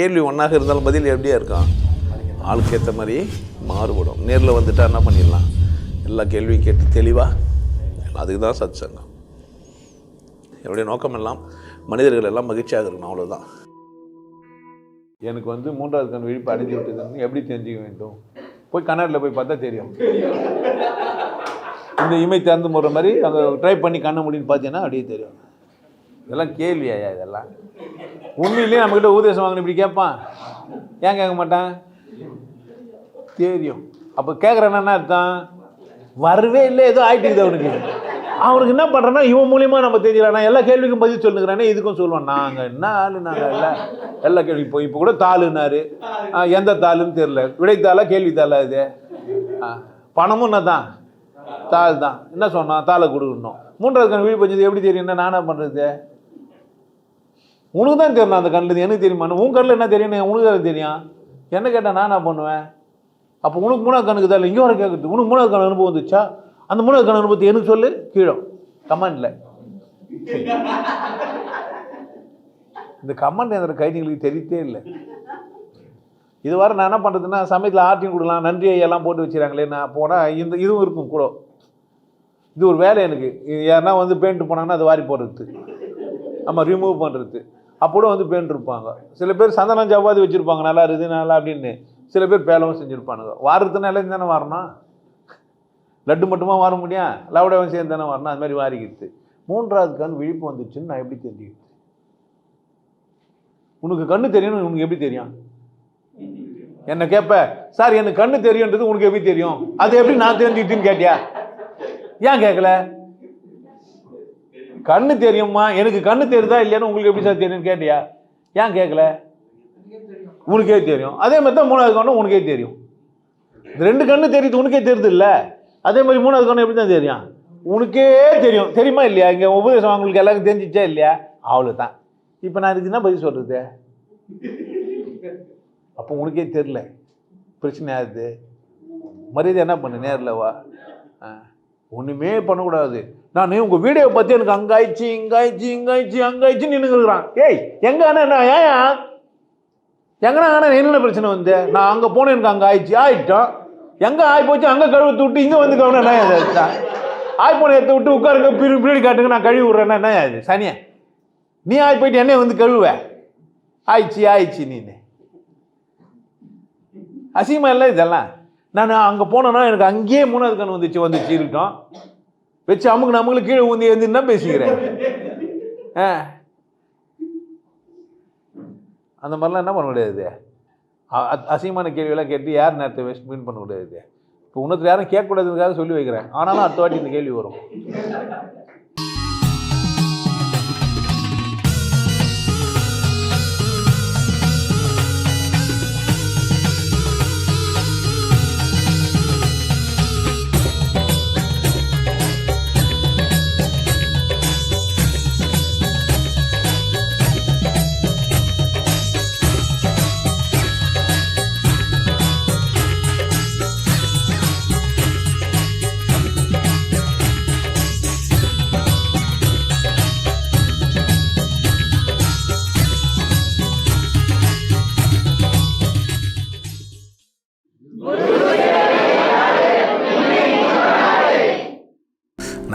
கேள்வி ஒன்றாக இருந்தாலும் பதில் எப்படியா இருக்கும்? ஆளுக்கு ஏற்ற மாதிரி மாறுபடும். நேரில் வந்துட்டா என்ன பண்ணிடலாம்? எல்லா கேள்வியும் கேட்டு தெளிவாக அதுக்கு தான் சத் சங்கம் என்னுடைய நோக்கம் எல்லாம் மனிதர்கள் எல்லாம் மகிழ்ச்சியாக இருக்கணும் அவ்வளோதான் எனக்கு வந்து மூன்றாவது கண் விழிப்பு அடைஞ்சு விட்டதுன்னு எப்படி தெரிஞ்சுக்க வேண்டும்? போய் கண்ணாடியில் போய் பார்த்தா தெரியும். இந்த இமை திறந்து போடுற மாதிரி அங்கே ட்ரை பண்ணி கண்ண முடின்னு பார்த்தீங்கன்னா அப்படியே தெரியும். இதெல்லாம் கேள்வியா இதெல்லாம்? உண்மையிலேயே நம்மக்கிட்ட உபதேசம் வாங்கணும் இப்படி கேட்பான். ஏன் கேட்க மாட்டான்? தெரியும். அப்போ கேட்குறேன்னா என்ன அர்த்தம்? வரவே இல்லை ஏதோ ஆயிட்டுக்குது அவனுக்கு. அவனுக்கு என்ன பண்ணுறேன்னா இவன் மூலியமாக நம்ம தெரிஞ்சுக்கிறான் எல்லா கேள்விக்கும் பதில் சொல்லுங்கிறானே இதுக்கும் சொல்லுவான். நாங்கள் என்ன ஆளு நாங்கள் இல்லை. எல்லா கேள்வி இப்போ இப்போ கூட தாளுன்னாரு. ஆ, எந்த தாளுன்னு தெரில விடைத்தாளா கேள்வித்தாளா இது? ஆ, பணமும் என்ன தான் தாள் தான் என்ன சொன்னான்? தாளை கொடுக்கணும். மூன்றாவது கண் வீடு பஞ்சது எப்படி தெரியும்னா நானா பண்ணுறது உனக்கு தான் தெரியணும் அந்த கண்ணில் எனக்கு தெரியுமா உன் கண்ணில் என்ன தெரியும் உனக்கு தான் தெரியும். என்ன கேட்டால் நான் என்ன பண்ணுவேன்? அப்போ உனக்கு மூணாவது கணக்கு தான் இங்கே வர கேட்குறது உனக்கு மூணாவது கணக்கு அனுபவம் வந்துச்சா? அந்த மூணாவது கணக்கு அனுபவத்தை எனக்கு சொல்லு கீழே. கமெண்டில் இந்த கமெண்ட் என்ற கைதிகளுக்கு தெரியத்தே இல்லை. இது வர நான் என்ன பண்ணுறதுன்னா சமயத்தில் ஆர்டியும் கொடுக்கலாம் நன்றி ஐயெல்லாம் போட்டு வச்சுறாங்களே நான் போனால் இந்த இதுவும் இருக்கும் கூட. இது ஒரு வேலை எனக்கு. இது யாருன்னா வந்து பெயிண்ட் போனாங்கன்னா அது வாரி போடுறது. ஆமாம் ரிமூவ் பண்ணுறது அப்போ வந்து பெயிண்ட் இருப்பாங்க சில பேர் சந்தனம் ஜவ்வாதி வச்சுருப்பாங்க நல்லா இருக்குது நல்லா அப்படின்னு. சில பேர் பேலவும் செஞ்சுருப்பானுங்க. வாரத்துனால தானே வரணும் லட்டு மட்டுமா வார முடியும் லவடவன் சேர்ந்து தானே வரணும் அது மாதிரி வாரிக்கிறது மூன்றாவது கண் விழிப்பு வந்துச்சுன்னு நான் எப்படி தெரிஞ்சுக்கிறது உனக்கு கண்ணு தெரியணும் உனக்கு எப்படி தெரியும்? என்ன கேட்ப சார் எனக்கு கண்ணு தெரியுன்றது உனக்கு எப்படி தெரியும்? அது எப்படி நான் தெரிஞ்சுக்கிட்டுன்னு கேட்டியா? ஏன் கேட்கல கண்ணு தெரியுமா? எனக்கு கண்ணு தெரியுதா இல்லையான்னு உங்களுக்கு எப்படி சார் தெரியும்னு கேட்டியா? ஏன் கேட்கல உனக்கே தெரியும். அதே மாதிரி தான் மூணாவது கண்ணு உனக்கே தெரியும். இந்த ரெண்டு கண்ணு தெரியுது உனக்கே தெரியுது இல்லை? அதே மாதிரி மூணாவது கண்ணு எப்படி தான் தெரியும்? உனக்கே தெரியும். தெரியுமா இல்லையா? இங்கே உபதேசம் அவங்களுக்கு எல்லாருக்கும் தெரிஞ்சிச்சா இல்லையா? அவ்வளோ தான் இப்போ நான் இதுக்கு என்ன பதில் சொல்கிறது அப்போ உனக்கே தெரில பிரச்சனை ஆகுது. மரியாதை என்ன பண்ணு? நேரில் வா. ஆ, ஒன்றுமே பண்ணக்கூடாது. நான் உங்கள் வீடியோ பற்றி எனக்கு அங்காயிடுச்சு இங்காயிடுச்சு இங்காயிடுச்சு நின்று நின்றுக்கிறான் ஏய் எங்கே அண்ணா நான் ஏன் எங்கண்ணா அண்ணா என்னென்ன பிரச்சனை வந்து? நான் அங்கே போனேன் எனக்கு அங்கே ஆயிடுச்சு. ஆயிட்டோம் எங்கே ஆகி போச்சு? அங்கே கழுவி விட்டு இங்கே வந்து கவனம் என்ன இது ஆய் போன எடுத்து விட்டு உட்காருங்க பிரி பின்னாடி காட்டுங்க நான் கழுவி விட்றேன்னா என்ன அது சனியா நீ ஆகி போயிட்டு என்ன வந்து கழுவ ஆயிடுச்சு ஆயிடுச்சு நீ அசிங்கமா இல்லை இதெல்லாம்? நான் அங்கே போனேன்னா எனக்கு அங்கேயே மூணாவது கண் வந்துச்சு வந்துச்சு இருக்கட்டும் வச்சு அமுக்கு நம்மளுக்கு கீழே ஊந்தி வந்து என்ன பேசிக்கிறேன். ஆ. அந்த மாதிரிலாம் என்ன பண்ண முடியாது. அசிங்கமான கேள்வியெல்லாம் கேட்டு யார் நேரத்தை வேஸ்ட் மீன் பண்ண முடியாது. இப்போ உன்னத்தில் யாரும் கேட்கக்கூடாதுக்காக சொல்லி வைக்கிறேன். ஆனாலும் அடுத்த வாட்டி இந்த கேள்வி வரும்.